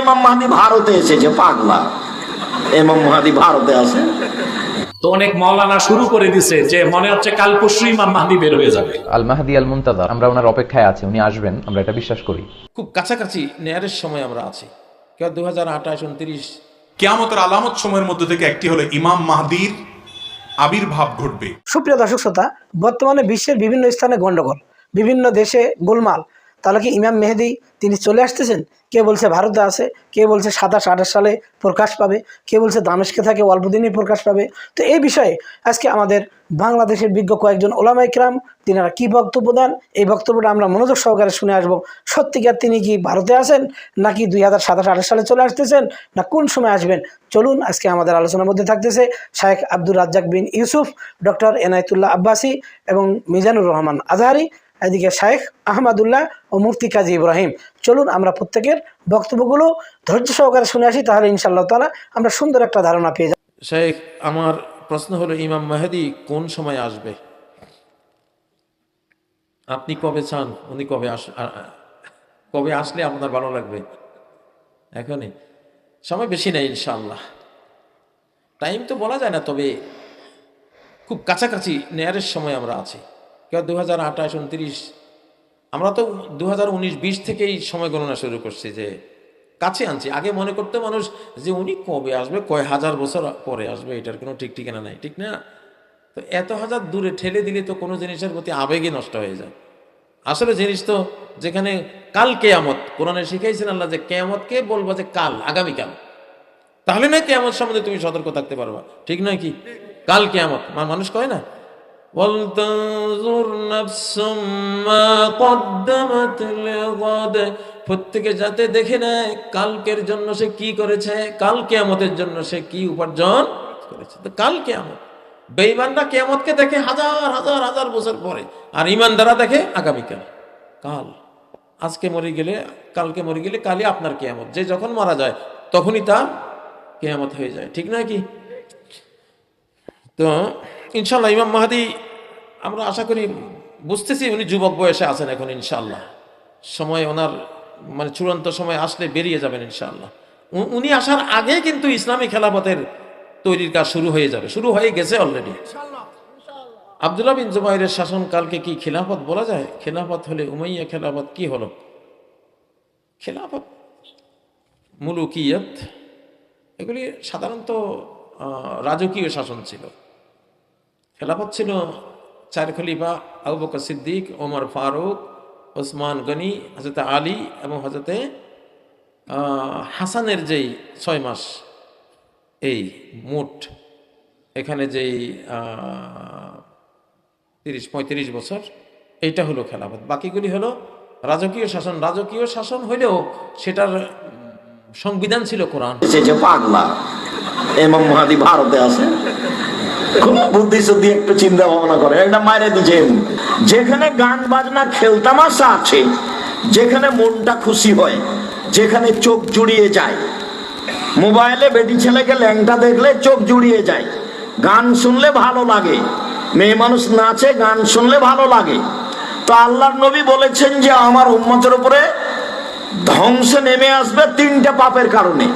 এমাম মাহাদি ভারতে এসেছে পাগলা। এমাম মাহাদি ভারতে আছে। তো অনেক মৌলানা শুরু করে দিছে যে মনে হচ্ছে কাল পরশু ইমাম মাহদি বের হয়ে যাবে। আল মাহাদি আল মুন্তাদা আমরা ওনার অপেক্ষায় আছি উনি আসবেন আমরা এটা বিশ্বাস করি। খুব কাছাকাছি নেয়ারের সময় আমরা আছি। কেউ দু হাজার আঠাশ উনত্রিশ কেয়ামতের আলামত সময়ের মধ্যে থেকে একটি হলো ইমাম মাহদির আবির্ভাব ঘটবে। সুপ্রিয় দর্শক শ্রোতা বর্তমানে বিশ্বের বিভিন্ন স্থানে গন্ডগোল বিভিন্ন দেশে গোলমাল তাহলে কি ইমাম মেহেদি তিনি চলে আসতেছেন? কে বলছে ভারতে আছে? কে বলছে সাতাশ আঠাশ সালে প্রকাশ পাবে? কে বলছে দামেশকে থাকে, অল্প দিনেই প্রকাশ পাবে? তো এই বিষয়ে আজকে আমাদের বাংলাদেশের বিজ্ঞ কয়েকজন ওলামা ইকরাম তিনারা কি বক্তব্য দেন? এই বক্তব্যটা আমরা মনোযোগ সহকারে শুনে আসব। সত্যিকার তিনি কি ভারতে আছেন? নাকি দুই হাজার সাতাশ আঠাশ সালে চলে আসতেছেন? না কোন সময় আসবেন? চলুন আজকে আমাদের আলোচনার মধ্যে থাকতেছে শায়েখ আব্দুর রাজ্জাক বিন ইউসুফ, ডক্টর এনায়তুল্লাহ আব্বাসী এবং মিজানুর রহমান আজহারি। এদিকে শায়েখ আহমদুল্লাহ ও মুফতি কাজী ইব্রাহিম। চলুন আমরা প্রত্যেকের বক্তব্যগুলো ধৈর্য সহকারে শুনে আসি, তাহলে ইনশাআল্লাহ তালা আমরা সুন্দর একটা ধারণা পেয়ে যাব। শেখ আমার প্রশ্ন হলো, ইমাম মেহেদি কোন সময় আসবে? আপনি কবে চান? উনি কবে আস কবে আসলে আপনার ভালো লাগবে? এখনই। সময় বেশি নেই ইনশাল্লাহ টাইম তো বলা যায় না, তবে খুব কাছাকাছি নেয়ারের সময় আমরা আছি। কেউ দু হাজার আঠাশ, উনত্রিশ? আমরা তো দু হাজার উনিশ, বিশ থেকেই সময় গণনা শুরু করছি যে কাছে আনছি। আগে মনে করতে মানুষ যে উনি কবে আসবে, কয় হাজার বছর পরে আসবে, এটার কোনো ঠিক ঠিকানা নাই, ঠিক না? তো এত হাজার দূরে ঠেলে দিলে তো কোনো জিনিসের প্রতি আবেগে নষ্ট হয়ে যায়। আসলে জিনিস তো যেখানে কাল কেয়ামত, কোরআনে শিখাইছেন আল্লাহ যে কেয়ামতকে বলব যে কাল আগামীকাল তাহলে না কেয়ামত সম্বন্ধে তুমি সতর্ক থাকতে পারবা, ঠিক নয় কি? কাল কেয়ামত মানুষ কয় না? প্রত্যেকে যাতে দেখে নেয় কালকের জন্য সে কি করেছে, কাল কেয়ামতের জন্য সে কি উপার্জন করেছে। তো কাল কেয়ামত, বেঈমানরা কেয়ামতকে দেখে হাজার হাজার হাজার বছর পরে, আর ইমানদারা দেখে আগামীকাল, কাল, আজকে মরে গেলে, কালকে মরে গেলে কালই আপনার কেয়ামত। যে যখন মারা যায়, তখনই তার কেয়ামত হয়ে যায়। ঠিক নয় কি? তো ইনশাল্লাহ ইমাম মাহাদি আমরা আশা করি বুঝতেছি উনি যুবক বয়সে আছেন এখন ইনশাল্লাহ সময় ওনার মানে চূড়ান্ত সময় আসলে বেরিয়ে যাবেন ইনশাল্লাহ উনি আসার আগে কিন্তু ইসলামী খেলাপথের তৈরির কাজ শুরু হয়ে যাবে শুরু হয়ে গেছে অলরেডি আবদুল্লাহ বিন জুবাইরের শাসনকালকে কি খেলাফত বলা যায়? খেলাফত হলে উমাইয়া খেলাফত কি হলো? খেলাফত মুলুকিয়ত এগুলি সাধারণত রাজকীয় শাসন ছিল। খেলাফত ছিল চার খলিফা, আবু সিদ্দিক, ওমর ফারুক, ওসমান গনি হজরতে আলী এবং হজরতে হাসানের যেই ছয় মাস, এই মোট এখানে যেই তিরিশ, পঁয়ত্রিশ বছর, এইটা হলো খেলাফত। বাকিগুলি হলো রাজকীয় শাসন। রাজকীয় শাসন হইলেও সেটার সংবিধান ছিল কোরআন। পাগলা, এমাম মাহাদি ভারতে আছে। খুব বুদ্ধি শুদ্ধি একটু চিন্তা ভাবনা করে। এটা মারে দিচ্ছেন যেখানে গান, বাজনা খেলতামাশা আছে, যেখানে মনটা খুশি হয়, যেখানে চোখ জুড়িয়ে যায়। মোবাইলে বেটি ছেলেকে ল্যাংটা দেখলে চোখ জুড়িয়ে যায়। গান শুনলে ভালো লাগে। মেয়ে মানুষ নাচে, গান শুনলে ভালো লাগে। তো আল্লাহর নবী বলেছেন যে, আমার উম্মতের উপরে ধ্বংস নেমে আসবে তিনটা পাপের কারণে।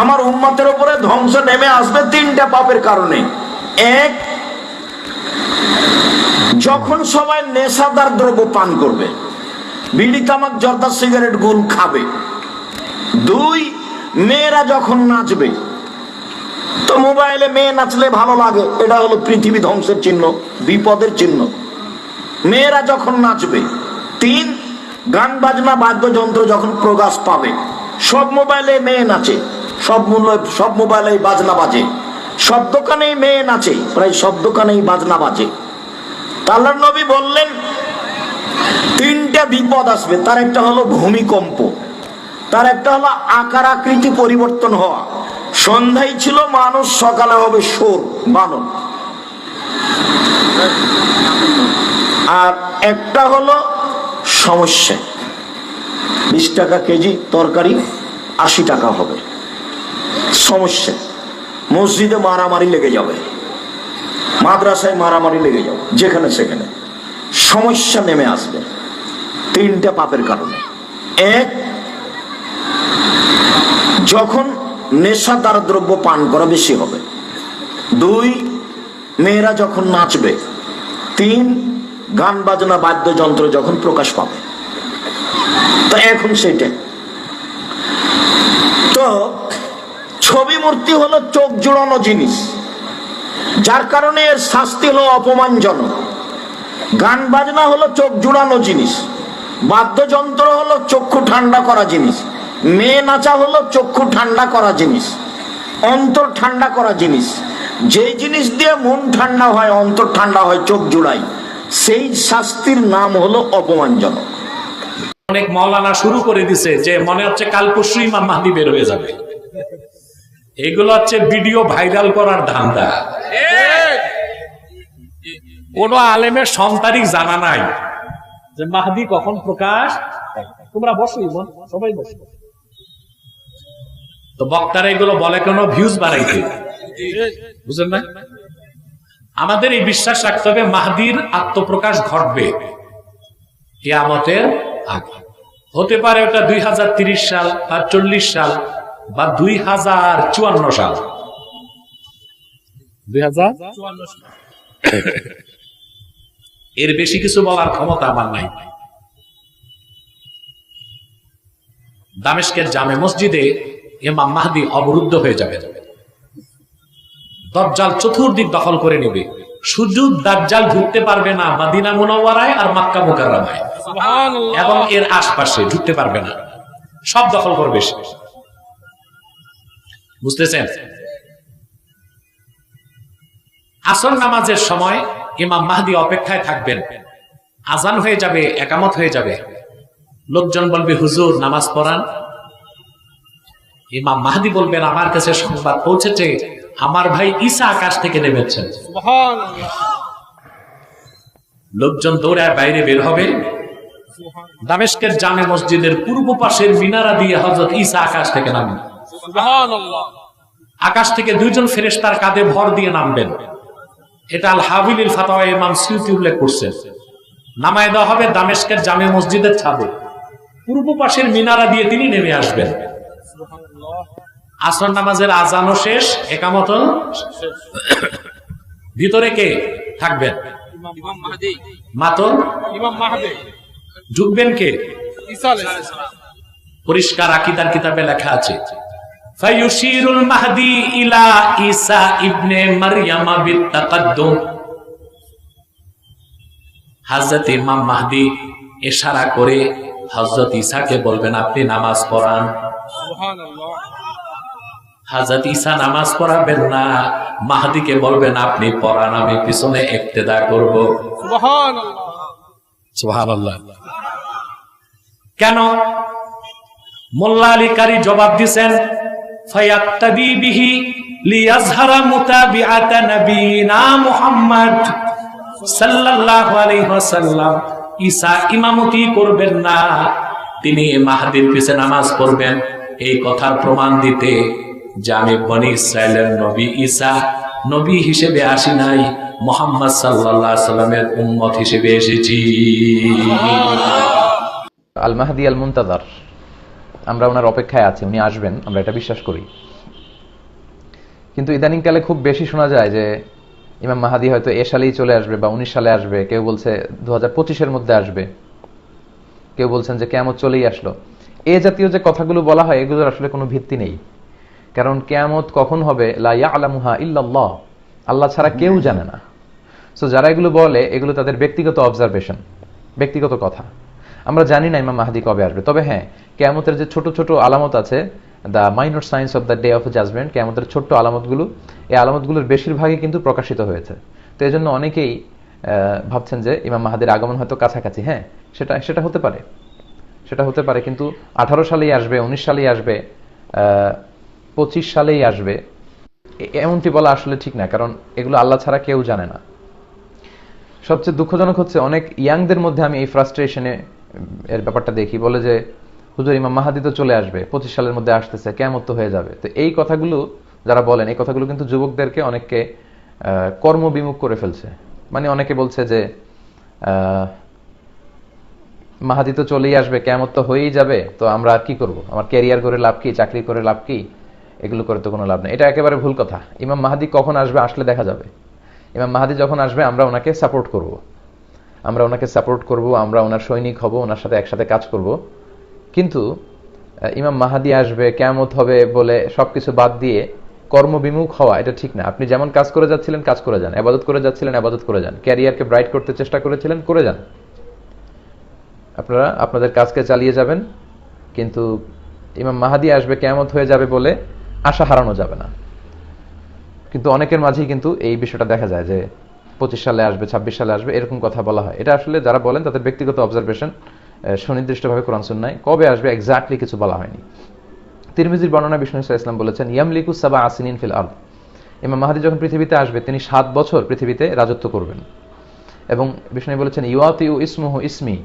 আমার উম্মতের উপরে ধ্বংস নেমে আসবে তিনটা পাপের কারণে। এক, যখন সবাই নেশাদার দ্রব্য পান করবে, বিড়ি, তামাক, জর্দা, সিগারেট, গুল খাবে। দুই, মেয়েরা যখন নাচবে, তো মোবাইলে মেয়ে নাচলে ভালো লাগে, এটা হলো পৃথিবী ধ্বংসের চিহ্ন, বিপদের চিহ্ন। মেয়েরা যখন নাচবে, তিন, গান, বাজনা, বাদ্যযন্ত্র যখন প্রকাশ পাবে, সব মোবাইলে মেয়ে নাচে। সব মূল্য, সব মোবাইলে বাজনা বাজে। সব দোকানেই মেয়ে নাচে, প্রায় সব দোকানেই বাজনা বাজে। তা নবী বললেন, তিনটা বিপদ আসবে, তার একটা হলো ভূমিকম্প, তার একটা হলো আকার আকৃতি পরিবর্তন হওয়া। সন্ধ্যায় ছিল মানুষ, সকালে হবে সোর বানর। আর একটা হলো সমস্যা। বিশ টাকা কেজি তরকারি, আশি টাকা হবে। সমস্যা। মসজিদে মারামারি লেগে যাবে। মাদ্রাসায় মারামারি লেগে যাবে। যেখানে সেখানে। সমস্যা নেমে আসবে। তিনটা পাপের কারণে। এক, যখন নেশাদার দ্রব্য পান করা বেশি হবে। দুই, মেয়েরা যখন নাচবে। তিন, গান বাজনা বাদ্যযন্ত্র যখন প্রকাশ পাবে। তা এখন সেটা। তো ছবি মূর্তি হলো চোখ জোড়ানো জিনিস। যার কারণে এর শাস্তি হলো অপমানজনক। গান বাজনা হলো চোখ জুড়ানো জিনিস। বাদ্যযন্ত্র হলো চক্ষু ঠান্ডা করা জিনিস। মেয়ে নাচা হলো চক্ষু ঠান্ডা করা জিনিস। অন্তর ঠান্ডা করা জিনিস। যেই জিনিস দিয়ে মন ঠান্ডা হয়, অন্তর ঠান্ডা হয়, চোখ জুড়াই। সেই শাস্তির নাম হলো অপমানজনক। অনেক মৌলানা শুরু করে দিছে যে মনে হচ্ছে কাল পরশু ইমাম মাহদি বের হয়ে যাবে। এগুলো হচ্ছে ভিডিও ভাইরাল করার ধান্দা। কোন আলেমের সন্তারিক জানা নাই। যে মাহদি কখন প্রকাশ? তোমরা বসো ইমন সবাই বসো। তো বক্তারা এগুলো বলে কেন ভিউজ বাড়াইতে? বুঝলেন না আমাদের এই বিশ্বাস রাখতে হবে মাহদির আত্মপ্রকাশ ঘটবে কিয়ামতের আগে। হতে পারে ওটা দুই হাজার তিরিশ সাল বা চল্লিশ সাল। বা দুই হাজার চুয়ান্ন সাল। দুই হাজার? এর বেশি কিছু বলার ক্ষমতা আমার নাই। দামেশকের জামে মসজিদে ইমাম মাহদি অবরুদ্ধ হয়ে যাবে। দজ্জাল চতুর্দিক দখল করে নেবে। শুধু দাজ্জাল ঢুকতে পারবে না মাদিনা মুনাওয়ারায় আর মাক্কা মুকাররমায়। এবং এর আশপাশে ঢুকতে পারবে না। সব দখল করবে সে। বুঝতেছেন? আসর নামাজের সময় ইমাম মাহদি অপেক্ষায় থাকবেন। আজান হয়ে যাবে, একামত হয়ে যাবে। লোকজন বলবে, হুজুর, নামাজ পড়ান। ইমাম মাহদি বলবেন, আমার কাছে সংবাদ পৌঁছেছে, আমার ভাই ঈসা আকাশ থেকে নেমেছেন। লোকজন দৌড়ায় বাইরে বের হবে। দামেস্কের জামে মসজিদের পূর্ব পাশের মিনারা দিয়ে হজরত ঈসা আকাশ থেকে নামেন আকাশ থেকে দুইজন ফেরেশতার কাঁধে ভর দিয়ে নামবেন। এটা আল হাবিলিল ফাতাওয়া ইমাম সিউতি উল্লেখ করছেন নামায় দেওয়া হবে দামেস্কের জামে মসজিদের ছাদে। পূর্ব পাশের মিনারা দিয়ে তিনি নেমে আসবেন। আসর নামাজের আজানও শেষ একামত ভিতরে কে থাকবেন? মাতন ঢুকবেন কে? পরিষ্কার আকিদার কিতাবে লেখা আছে। ফায়ুশিরুল মাহদি ইলা ঈসা ইবনে মারইয়ামা বিত্তাকাদ্দুম। হযরত ইমাম মাহদি ইশারা করে হযরত ঈসাকে বলবেন আপনি নামাজ পড়ান। হাজরত ঈসা নামাজ পড়াবেন না মাহাদিকে বলবেন আপনি পড়ান আমি পিছনে ইক্তেদা করব। সুবহানাল্লাহ। কেন? মোল্লা আলী কারি জবাব দিছেন ফায়াক্তাদি বিহি লিয়াজহারা মুতাবিআতা নবীনা মুহাম্মদ সাল্লাল্লাহু আলাইহি ওয়াসাল্লাম। ঈসা ইমামতি করবেন না, তিনি মাহাদির পিছে নামাজ পড়বেন। এই কথার প্রমাণ দিতে যে আমি বনি ইসরায়েলের নবী ঈসা নবী হিসেবে আসি নাই, মোহাম্মদ আলাইহি সাল্লামের উম্মত হিসেবে এসেছি। আল মাহাদি আল মুন্তাদার আমরা ওনার অপেক্ষায় আছি, উনি আসবেন, আমরা এটা বিশ্বাস করি। কিন্তু ইদানিংকালে খুব বেশি শোনা যায় যে ইমাম মাহাদি হয়তো এ সালেই চলে আসবে বা উনিশ সালে আসবে, কেউ বলছে দু হাজার মধ্যে আসবে, কেউ বলছেন যে কেয়ামত চলেই আসলো। এ জাতীয় যে কথাগুলো বলা হয়, এগুলোর আসলে কোনো ভিত্তি নেই। কারণ কেয়ামত কখন হবে? লা ইয়ালামুহা ইল্লাল্লাহ। আল্লাহ ছাড়া কেউ জানে না। সো যারা এগুলো বলে, এগুলো তাদের ব্যক্তিগত অবজারভেশন ব্যক্তিগত কথা। আমরা জানি না ইমাম মাহাদি কবে আসবে। তবে হ্যাঁ কেয়ামতের যে ছোট ছোট আলামত আছে the minor signs of the day of judgement কেয়ামতের ছোট্ট আলামতগুলো, এই আলামতগুলোর বেশিরভাগই কিন্তু প্রকাশিত হয়েছে। তো এই জন্য অনেকেই ভাবছেন যে ইমাম মাহাদির আগমন হয়তো কাছাকাছি। হ্যাঁ সেটা সেটা হতে পারে। সেটা হতে পারে কিন্তু আঠারো সালেই আসবে, উনিশ সালেই আসবে পঁচিশ সালেই আসবে। এমনটি বলা আসলে ঠিক না, কারণ এগুলো আল্লাহ ছাড়া কেউ জানে না। সবচেয়ে দুঃখজনক হচ্ছে অনেক ইয়াংদের মধ্যে আমি এই ফ্রাস্ট্রেশনে এর ব্যাপারটা দেখি, বলে যে, হুজুর, ইমাম মাহাদি তো চলে আসবে, পঁচিশ সালের মধ্যে আসতেছে কেমন তো হয়ে যাবে। তো এই কথাগুলো যারা বলেন, এই কথাগুলো কিন্তু যুবকদেরকে অনেককে কর্মবিমুখ করে ফেলছে। মানে অনেকে বলছে যে মাহাদি তো চলেই আসবে কেমন তো হয়েই যাবে, তো আমরা আর কি করব? আমার ক্যারিয়ার করে লাভ কি, চাকরি করে লাভ কি? এগুলো করে তো কোনো লাভ নেই। এটা একেবারে ভুল কথা। ইমাম মাহাদি কখন আসবে আসলে দেখা যাবে। ইমাম মাহাদি যখন আসবে, আমরা ওনাকে সাপোর্ট করব। আমরা ওনাকে সাপোর্ট করব, আমরা ওনার সৈনিক হব, ওনার সাথে একসাথে কাজ করব। কিন্তু ইমাম মাহাদি আসবে কেমত হবে বলে সবকিছু বাদ দিয়ে কর্মবিমুখ হওয়া, এটা ঠিক না। আপনি যেমন কাজ করে যাচ্ছিলেন, কাজ করে যান। আবাদত করে যাচ্ছিলেন, আবাদত করে যান। ক্যারিয়ারকে ব্রাইট করতে চেষ্টা করেছিলেন, করে যান। আপনারা, আপনাদের কাজকে চালিয়ে যাবেন, কিন্তু ইমাম মাহাদি আসবে কেমত হয়ে যাবে বলে আশা হারানো যাবে না। কিন্তু অনেকের মাঝেই কিন্তু এই বিষয়টা দেখা যায় যে পঁচিশ সালে আসবে, ছাব্বিশ সালে আসবে, এরকম কথা বলা হয়। এটা আসলে যারা বলেন তাদের ব্যক্তিগত অবজারভেশন সুনির্দিষ্টভাবে কোরআন সুন্নায়। কবে আসবে এক্স্যাক্টলি কিছু বলা হয়নি। তিরমিজির বর্ণনা বিষ্ণু ইসলাম বলেছেন, ইয়ামলিকু সাবা আসিনিন ফিল আর্দ। ইমাম মাহাদি যখন পৃথিবীতে আসবে, তিনি সাত বছর পৃথিবীতে রাজত্ব করবেন। এবং বিষ্ণু বলেছেন ইউয়াতি ও ইসমুহু ইসমি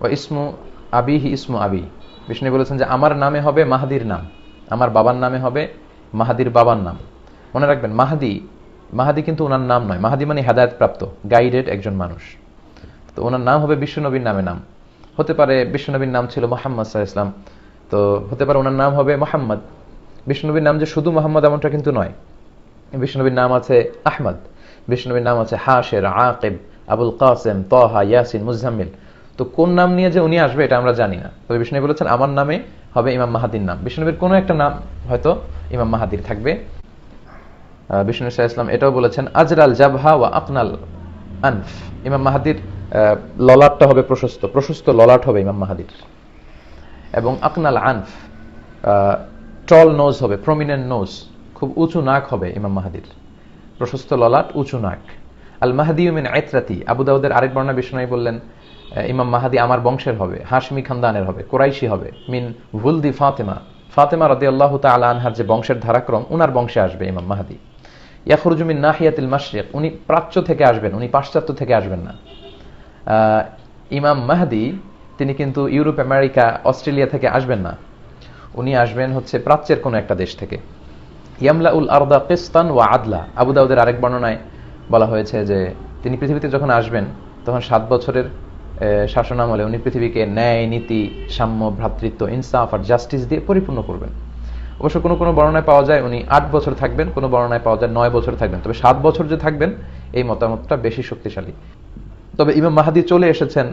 ও ইসমু আবিহি ইসমু আবি। বিষ্ণু বলেছেন যে, আমার নামে হবে মাহাদির নাম। আমার বাবার নামে হবে মাহাদির বাবার নাম। মনে রাখবেন, মাহাদি মাহাদি কিন্তু ওনার নাম নয়। মাহাদি মানে হেদায়ত প্রাপ্ত গাইডেড একজন মানুষ। তো ওনার নাম হবে বিশ্বনবীর নামে নাম। হতে পারে বিশ্বনবীর নাম ছিল মোহাম্মদ সাহা ইসলাম তো হতে পারে ওনার নাম হবে মোহাম্মদ। বিষ্ণুনবীর নাম যে শুধু মোহাম্মদ এমনটা কিন্তু নয়। বিষ্ণুনবীর নাম আছে আহমদ। বিষ্ণুনবীর নাম আছে হাশের, আকিব, আবুল কাসেম, তহা, ইয়াসিন, মুজাম্মিল। তো কোন নাম নিয়ে যে উনি আসবে এটা আমরা জানি না। তবে বিষ্ণু বলেছেন, আমার নামে হবে ইমাম মাহাদির নাম। বিষ্ণুনবীর কোনো একটা নাম হয়তো ইমাম মাহাদির থাকবে। বিষ্ণু শাহ ইসলাম এটাও বলেছেন, আজরাল জাবহা ওয়া আকনাল আনফ। ইমাম মাহাদির ললাটটা হবে প্রশস্ত প্রশস্ত ললাট হবে ইমাম মাহাদির। এবং আকনাল আনফ টল নোজ হবে, প্রমিনেন্ট নোজ, খুব উঁচু নাক হবে ইমাম মাহাদির। প্রশস্ত ললাট, উঁচু নাক। আল মাহাদি মিন আয়ত্রাতি আবু দাউদের আরেক বর্ণা বিষ্ণু বললেন ইমাম মাহাদি আমার বংশের হবে, হাশমি খানদানের হবে, কোরাইশি হবে, মিন ভুলদি ফাতেমা। ফাতেমা রদি আল্লাহ তালা আনহার যে বংশের ধারাক্রম, উনার বংশে আসবে ইমাম মাহাদি। ইয়াখরুজুমিন নাহিয়াতিল মাশরিক, উনি প্রাচ্য থেকে আসবেন, উনি পাশ্চাত্য থেকে আসবেন না। ইমাম মাহাদি, তিনি কিন্তু ইউরোপ, আমেরিকা, অস্ট্রেলিয়া থেকে আসবেন না। উনি আসবেন হচ্ছে প্রাচ্যের কোনো একটা দেশ থেকে। ইয়ামলা উল আরদা কিস্তান ওয়া আদলা। আবু দাউদের আরেক বর্ণনায় বলা হয়েছে যে, তিনি পৃথিবীতে যখন আসবেন, তখন সাত বছরের শাসনামলে উনি পৃথিবীকে ন্যায়, নীতি, সাম্য, ভ্রাতৃত্ব, ইনসাফ আর জাস্টিস দিয়ে পরিপূর্ণ করবেন। অবশ্য কোনো কোনো বর্ণনায় পাওয়া যায় উনি আট বছর থাকবেন, কোনো বর্ণনায় পাওয়া যায় নয় বছর থাকবেন। তবে সাত বছর যে থাকবেন, এই মতামতটা বেশি শক্তিশালী। তবে ইমাম মাহাদি চলে এসেছেন,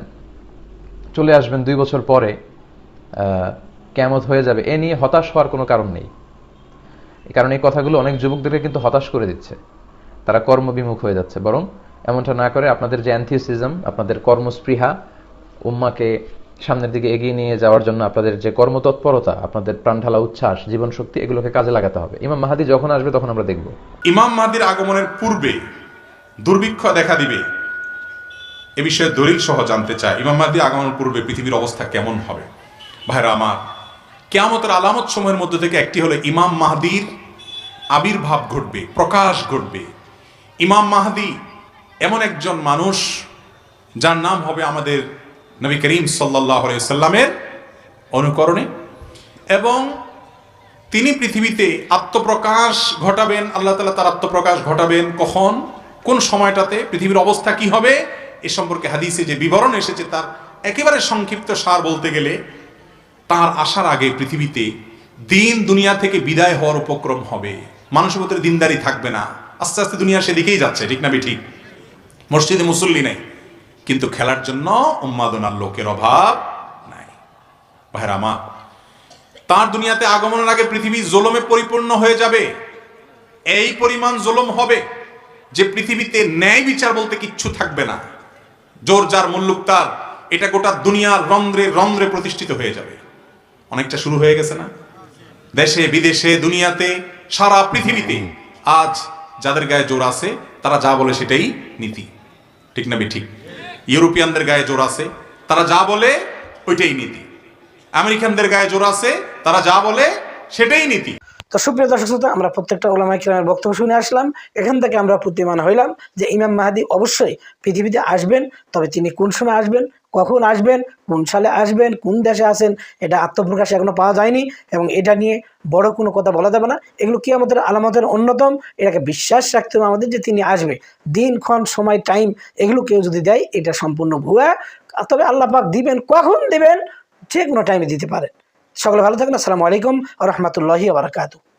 চলে আসবেন দুই বছর পরে কেমত হয়ে যাবে। এ নিয়ে হতাশ হওয়ার কোনো কারণ নেই। কারণ এই কথাগুলো অনেক যুবকদেরকে কিন্তু হতাশ করে দিচ্ছে। তারা কর্মবিমুখ হয়ে যাচ্ছে। বরং এমনটা না করে আপনাদের যে অ্যান্থিসিজম আপনাদের কর্মস্পৃহা, উম্মাকে সামনের দিকে এগিয়ে নিয়ে যাওয়ার জন্য আপনাদের যে কর্মতৎপরতা, আপনাদের প্রাণঢালা উচ্ছ্বাস, জীবন শক্তি, এগুলোকে কাজে লাগাতে হবে। ইমাম মাহাদি যখন আসবে তখন আমরা দেখব। ইমাম মাহাদির আগমনের পূর্বে দুর্ভিক্ষ দেখা দিবে। এ বিষয়ে দলিল সহ জানতে চায় ইমাম মাহাদি আগমনের পূর্বে পৃথিবীর অবস্থা কেমন হবে? ভাইরা আমার, কেয়ামতের আলামত সময়ের মধ্যে থেকে একটি হলো ইমাম মাহাদির আবির্ভাব ঘটবে, প্রকাশ ঘটবে। ইমাম মাহাদি এমন একজন মানুষ যার নাম হবে আমাদের নবী করিম সাল্লাহ অনুকরণে এবং তিনি পৃথিবীতে আত্মপ্রকাশ ঘটাবেন, আল্লাহ তালা তার আত্মপ্রকাশ ঘটাবেন। কখন? কোন সময়টাতে? পৃথিবীর অবস্থা কি হবে? এ সম্পর্কে হাদিসে যে বিবরণ এসেছে তার একেবারে সংক্ষিপ্ত সার বলতে গেলে, তার আসার আগে পৃথিবীতে দিন দুনিয়া থেকে বিদায় হওয়ার উপক্রম হবে। মানুষের ভিতরে দিনদারি থাকবে না। আস্তে আস্তে দুনিয়া সেদিকেই যাচ্ছে, ঠিক না ঠিক মসজিদে মুসল্লি নেই। কিন্তু খেলার জন্য উন্মাদনার লোকের অভাব নাই। ভাইরা আমার, তার দুনিয়াতে আগমনের আগে পৃথিবী জোলমে পরিপূর্ণ হয়ে যাবে। এই পরিমাণ জোলম হবে যে পৃথিবীতে ন্যায় বিচার বলতে কিচ্ছু থাকবে না। জোর যার মুল্লুক তার, এটা গোটা দুনিয়ার রন্ধ্রে রন্ধ্রে প্রতিষ্ঠিত হয়ে যাবে। অনেকটা শুরু হয়ে গেছে না? দেশে, বিদেশে, দুনিয়াতে, সারা পৃথিবীতে আজ যাদের গায়ে জোর আছে, তারা যা বলে সেটাই নীতি। ঠিক না ঠিক? ইউরোপিয়ানদের গায়ে জোর আছে, তারা যা বলে ওইটাই নীতি। আমেরিকানদের গায়ে জোর আছে, তারা যা বলে সেটাই নীতি। তো সুপ্রিয় দর্শক শ্রোতা, আমরা প্রত্যেকটা ওলামা কিরামের বক্তব্য শুনে আসলাম। এখান থেকে আমরা প্রতিমান হইলাম যে ইমাম মাহাদি অবশ্যই পৃথিবীতে আসবেন, তবে তিনি কোন সময় আসবেন কখন আসবেন, কোন সালে আসবেন, কোন দেশে আসেন এটা আত্মপ্রকাশ এখনও পাওয়া যায়নি এবং এটা নিয়ে বড় কোনো কথা বলা যাবে না। এগুলো কি আমাদের আলামতের অন্যতম? এটাকে বিশ্বাস রাখতে হবে আমাদের যে তিনি আসবে। দিনক্ষণ সময় টাইম এগুলো কেউ যদি দেয়, এটা সম্পূর্ণ ভুয়া। তবে আল্লাহ পাক দিবেন, কখন দিবেন, যে কোনো টাইমে দিতে পারেন। সকলে ভালো থাকেন আসসালামু আলাইকুম রহমতুল্লাহি আবরকাতু